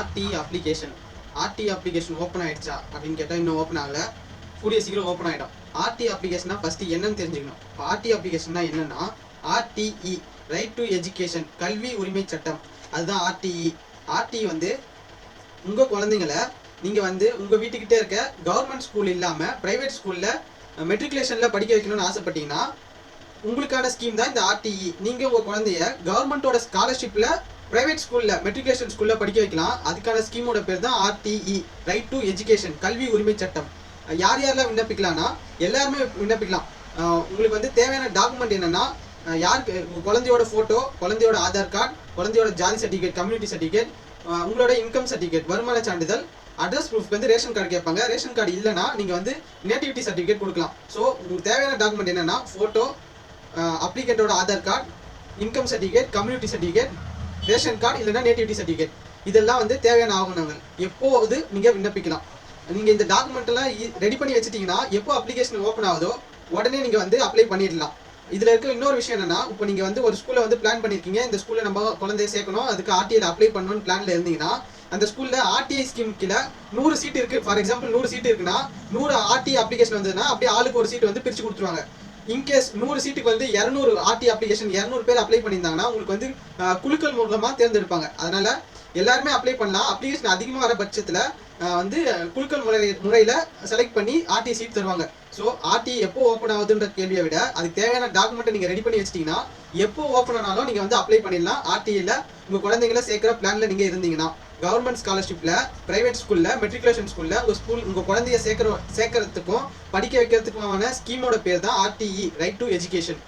RTE application RTE application open ஆயிடுச்சா? அப்படின்னு கேட்டால் இன்னும் ஓப்பன் ஆகல. கூடிய சீக்கிரம் ஓப்பன் ஆகிடும் ஆர்டி அப்ளிகேஷனா ஃபஸ்ட்டு என்னன்னு தெரிஞ்சுக்கணும். இப்போ ஆர்டி அப்ளிகேஷன்னா என்னன்னா ஆர்டிஇ ரைட் டு எஜுகேஷன் கல்வி உரிமை சட்டம். அதுதான் ஆர்டிஇ ஆர்டி வந்து உங்கள் குழந்தைங்கள நீங்கள் வந்து உங்கள் வீட்டுக்கிட்டே இருக்க கவர்மெண்ட் ஸ்கூல் இல்லாமல் ப்ரைவேட் ஸ்கூலில் மெட்ரிகுலேஷனில் படிக்க வைக்கணும்னு ஆசைப்பட்டீங்கன்னா உங்களுக்கான ஸ்கீம் தான் இந்த ஆர்டிஇ நீங்கள் உங்கள் குழந்தைய கவர்மெண்ட்டோட ஸ்காலர்ஷிப்பில் பிரைவேட் ஸ்கூலில் மெட்ரிகுலேஷன் ஸ்கூலில் படிக்க வைக்கலாம். அதுக்கான ஸ்கீமோட பேர் தான் ஆர்டிஇ ரைட் டு எஜுகேஷன் கல்வி உரிமை சட்டம். யார் யாரெல்லாம் விண்ணப்பிக்கலாம்னா எல்லாருமே விண்ணப்பிக்கலாம். உங்களுக்கு வந்து தேவையான டாக்குமெண்ட் என்னென்னா யாருக்கு குழந்தையோட ஃபோட்டோ குழந்தையோட ஆதார் கார்டு குழந்தையோட ஜாதி சர்டிஃபிகேட் கம்யூனிட்டி சர்டிஃபிகேட் உங்களோட இன்கம் சர்டிஃபிகேட் வருமான சான்றிதழ் அட்ரஸ் ப்ரூஃப் வந்து ரேஷன் கார்டு கேட்பாங்க. ரேஷன் கார்டு இல்லைன்னா நீங்கள் வந்து நேட்டிவிட்டி சர்டிஃபிகேட் கொடுக்கலாம். ஸோ உங்களுக்கு தேவையான டாக்குமெண்ட் என்னன்னா photo அப்ளிகேட்டோட Aadhaar card income certificate community certificate ration card இல்லைன்னா நேட்டிவிட்டி சர்டிஃபிகேட் இதெல்லாம் வந்து தேவையான ஆவணங்கள். எப்போது நீங்கள் விண்ணப்பிக்கலாம். நீங்கள் இந்த டாக்குமெண்ட்டெல்லாம் ரெடி பண்ணி வச்சுட்டிங்கன்னா எப்போ அப்ளிகேஷன் ஓப்பன் ஆகுதோ உடனே நீங்கள் வந்து அப்ளை பண்ணிடலாம். இதில் இருக்க இன்னொரு விஷயம் என்னென்னா இப்போ நீங்கள் வந்து ஒரு ஸ்கூலில் வந்து பிளான் பண்ணியிருக்கீங்க இந்த ஸ்கூலில் நம்ம குழந்தைய சேர்க்கணும் அதுக்கு ஆர்டிஐயில் அப்ளை பண்ணணும்னு பிளானில் இருந்தீங்கன்னா அந்த ஸ்கூலில் ஆர்டிஐ ஸ்கீம் கீழே நூறு சீட் இருக்குது ஃபார் எக்ஸாம்பிள் நூறு சீட் இருக்குன்னா நூறு ஆர்டி அப்ளிகேஷன் வந்ததுன்னா அப்படியே ஆளுக்கு ஒரு சீட் வந்து பிரித்து கொடுத்துருவாங்க. இன்கேஸ் நூறு சீட்டுக்கு வந்து இரநூறு ஆர்டி அப்ளிகேஷன் இரநூறு பேர் அப்ளை பண்ணியிருந்தாங்கன்னா உங்களுக்கு வந்து குழுக்கள் மூலமாக தேர்ந்தெடுப்பாங்க. அதனால எல்லாருமே அப்ளை பண்ணலாம். அப்ளிகேஷன் அதிகமாக வர பட்சத்தில் வந்து குலுக்கல் முறை முறையில் செலக்ட் பண்ணி ஆர்டி சீட் தருவாங்க. ஸோ ஆர்டி எப்போ ஓப்பன் ஆகுதுன்ற கேள்வியை விட அதுக்கு தேவையான டாக்குமெண்ட்டை நீங்கள் ரெடி பண்ணி வச்சிட்டீங்கன்னா எப்போ ஓப்பன் ஆனாலும் நீங்கள் வந்து அப்ளை பண்ணிடலாம். ஆர்டியில் உங்கள் குழந்தைங்கள சேர்க்குற பிளானில் நீங்கள் இருந்தீங்கன்னா கவர்மெண்ட் ஸ்காலர்ஷிப்பில் ப்ரைவேட் ஸ்கூலில் மெட்ரிகுலேஷன் ஸ்கூலில் உங்கள் ஸ்கூல் உங்கள் குழந்தைய சேர்க்குற சேர்க்கறதுக்கும் படிக்க வைக்கிறதுக்குமான ஸ்கீமோட பேர் தான் ஆர்டிஇ ரைட் டு எஜுகேஷன்